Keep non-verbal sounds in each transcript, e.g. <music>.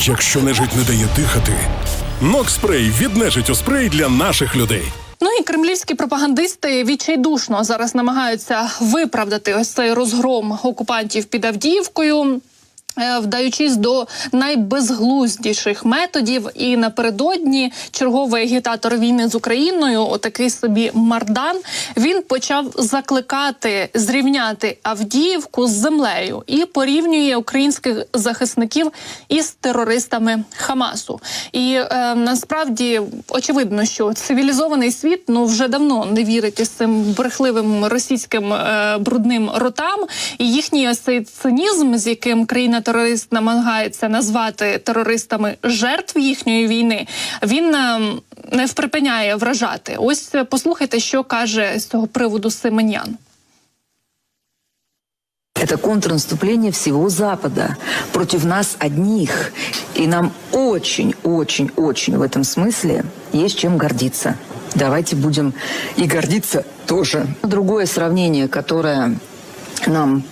Якщо нежить не дає дихати, Нокспрей від у спрей для наших людей. Ну і кремлівські пропагандисти відчайдушно зараз намагаються виправдати ось цей розгром окупантів під Авдіївкою. Е, Вдаючись до найбезглуздіших методів, і напередодні черговий агітатор війни з Україною, отакий собі Мардан, він почав закликати зрівняти Авдіївку з землею і порівнює українських захисників із терористами Хамасу. І е, насправді очевидно, що цивілізований світ ну вже давно не вірить із цим брехливим російським е, брудним ротам, і їхній ось цей цинізм, з яким країна-терорист намагається назвати терористами жертв їхньої війни, він е, не вприпиняє вражати. Ось е, послухайте, що каже з цього приводу Семенян. Это контрнаступление всего Запада против нас одних. И нам очень, очень, очень в этом смысле есть чем гордиться. Давайте будем и гордиться тоже. Другое сравнение, которое нам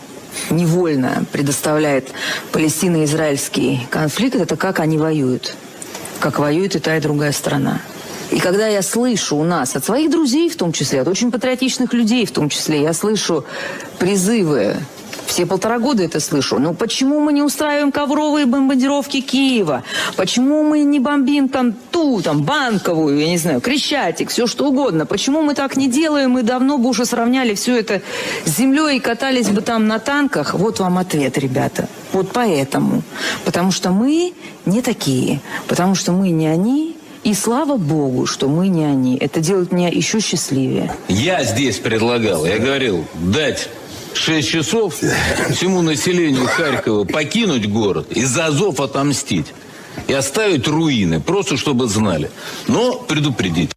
невольно предоставляет палестино-израильский конфликт, это как они воюют. Как воюет и та, и другая страна. И когда я слышу у нас, от своих друзей в том числе, от очень патриотичных людей в том числе, я слышу призывы все полтора года это слышу. Ну почему мы не устраиваем ковровые бомбардировки Киева? Почему мы не бомбим там ту, там, банковую, я не знаю, Крещатик, все что угодно? Почему мы так не делаем? Мы давно бы уже сравняли все это с землей и катались бы там на танках. Вот вам ответ, ребята. Вот поэтому. Потому что мы не такие. Потому что мы не они. И слава Богу, что мы не они. Это делает меня еще счастливее. Я здесь предлагал, я говорил, дать 6 часов всему населению Харькова покинуть город и за Азов отомстить. И оставить руины, просто чтобы знали. Но предупредить.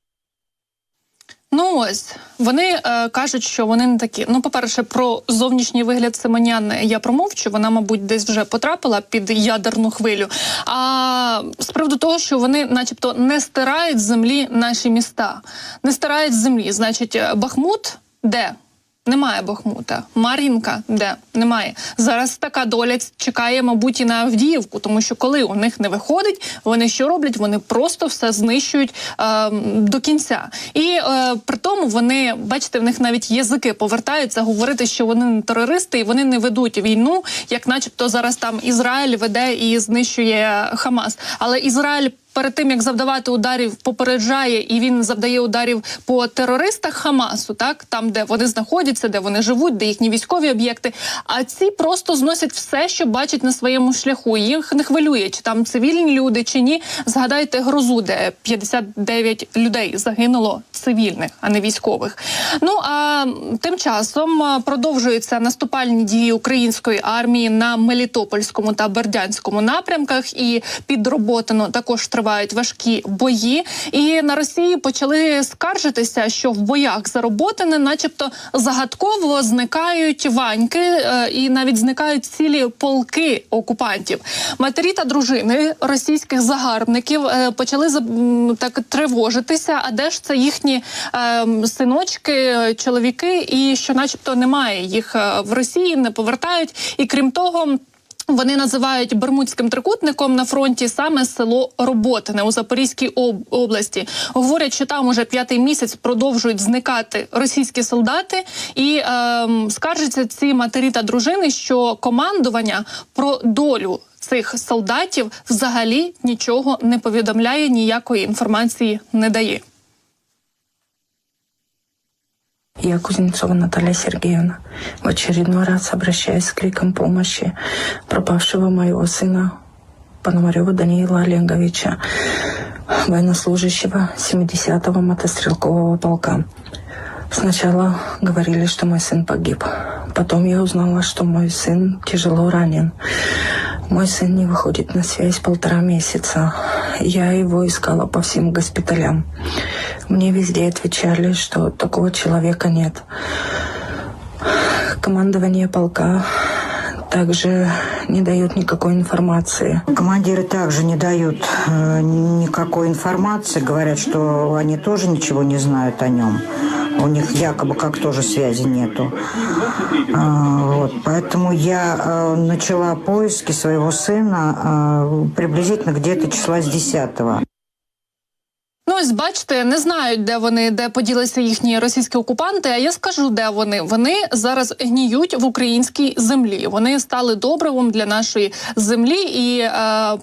Ну ось вони е, кажуть, що вони не такі. Ну, по-перше, про зовнішній вигляд Семенян я промовчу. Вона, мабуть, десь вже потрапила під ядерну хвилю. А з приводу того, що вони, начебто, не стирають з землі наші міста, не стирають з землі. Значить, е, Бахмут де? Немає Бахмута. Мар'їнка де немає. Зараз така доля чекає, мабуть, і на Авдіївку, тому що коли у них не виходить, вони що роблять? Вони просто все знищують е, до кінця. І е, при тому вони, бачите, в них навіть язики повертаються говорити, що вони не терористи і вони не ведуть війну, як, начебто, зараз там Ізраїль веде і знищує Хамас. Але Ізраїль. Перед тим як завдавати ударів, попереджає і він завдає ударів по терористах Хамасу, так там, де вони знаходяться, де вони живуть, де їхні військові об'єкти. А ці просто зносять все, що бачать на своєму шляху. Їх не хвилює, чи там цивільні люди, чи ні. Згадайте грозу, де 59 людей загинуло цивільних, а не військових. Ну а тим часом продовжуються наступальні дії української армії на Мелітопольському та Бердянському напрямках, і під Роботино також тривають важкі бої. І на Росії почали скаржитися, що в боях за Роботине, начебто, загадково зникають ваньки е, і навіть зникають цілі полки окупантів. Матері та дружини російських загарбників е, почали так тривожитися. А де ж це їхні е, синочки, чоловіки, і що, начебто, немає їх е, в Росії, не повертають. І крім того. Вони називають Бермудським трикутником на фронті саме село Роботине у Запорізькій області. Говорять, що там уже п'ятий місяць продовжують зникати російські солдати, і ем, скаржаться ці матері та дружини, що командування про долю цих солдатів взагалі нічого не повідомляє, ніякої інформації не дає. Я Кузнецова Наталья Сергеевна. В очередной раз обращаюсь с криком помощи пропавшего моего сына Пономарева Даниила Олеговича, военнослужащего 70-го мотострелкового полка. Сначала говорили, что мой сын погиб. Потом я узнала, что мой сын тяжело ранен. Мой сын не выходит на связь полтора месяца. Я его искала по всем госпиталям. Мне везде отвечали, что такого человека нет. Командование полка также не дает никакой информации. Командиры также не дают э, никакой информации, говорят, что они тоже ничего не знают о нем. У них якобы как тоже связи нету. А, вот, поэтому я э, начала поиски своего сына э, приблизительно где-то числа с 10 Ну, ось бачите, не знають, де вони, де поділися їхні російські окупанти. А я скажу, де вони. Вони зараз гніють в українській землі. Вони стали добривом для нашої землі, і е,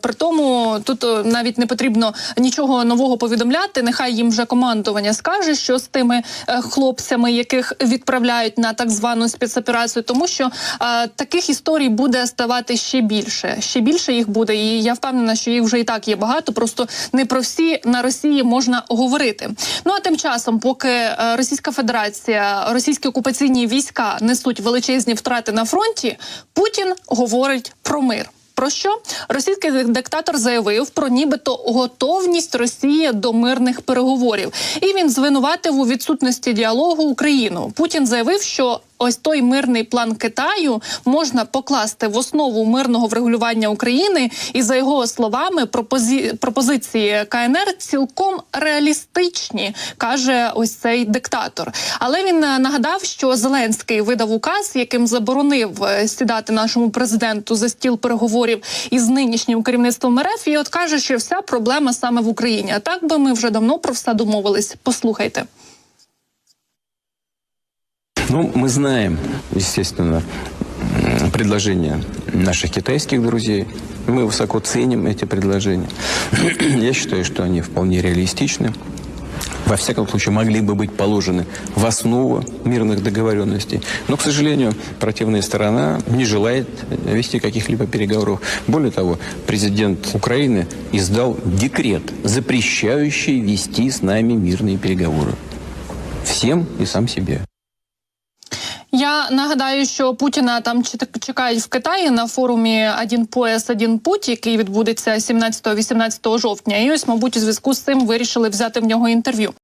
при тому тут е, навіть не потрібно нічого нового повідомляти. Нехай їм вже командування скаже, що з тими е, хлопцями, яких відправляють на так звану спецоперацію, тому що е, таких історій буде ставати ще більше. Ще більше їх буде, і я впевнена, що їх вже і так є багато. Просто не про всі на Росії можна говорити. Ну а тим часом, поки е, Російська Федерація, російські окупаційні війська несуть величезні втрати на фронті, Путін говорить про мир. Про що російський диктатор заявив про нібито готовність Росії до мирних переговорів, і він звинуватив у відсутності діалогу Україну. Путін заявив, що ось той мирний план Китаю можна покласти в основу мирного врегулювання України, і за його словами, пропозі... пропозиції КНР цілком реалістичні, каже ось цей диктатор. Але він е, нагадав, що Зеленський видав указ, яким заборонив е, сідати нашому президенту за стіл переговорів із нинішнім керівництвом РФ. І от каже, що вся проблема саме в Україні. А так би ми вже давно про все домовились. Послухайте. Ну, мы знаем, естественно, предложения наших китайских друзей. Мы высоко ценим эти предложения. <clears throat> Я считаю, что они вполне реалистичны. Во всяком случае, могли бы быть положены в основу мирных договоренностей. Но, к сожалению, противная сторона не желает вести каких-либо переговоров. Более того, президент Украины издал декрет, запрещающий вести с нами мирные переговоры. Всем и сам себе. Я нагадаю, що Путіна там чек- чекають в Китаї на форумі «Один пояс, один путь», який відбудеться 17-18 жовтня. І ось, мабуть, у зв'язку з цим вирішили взяти в нього інтерв'ю.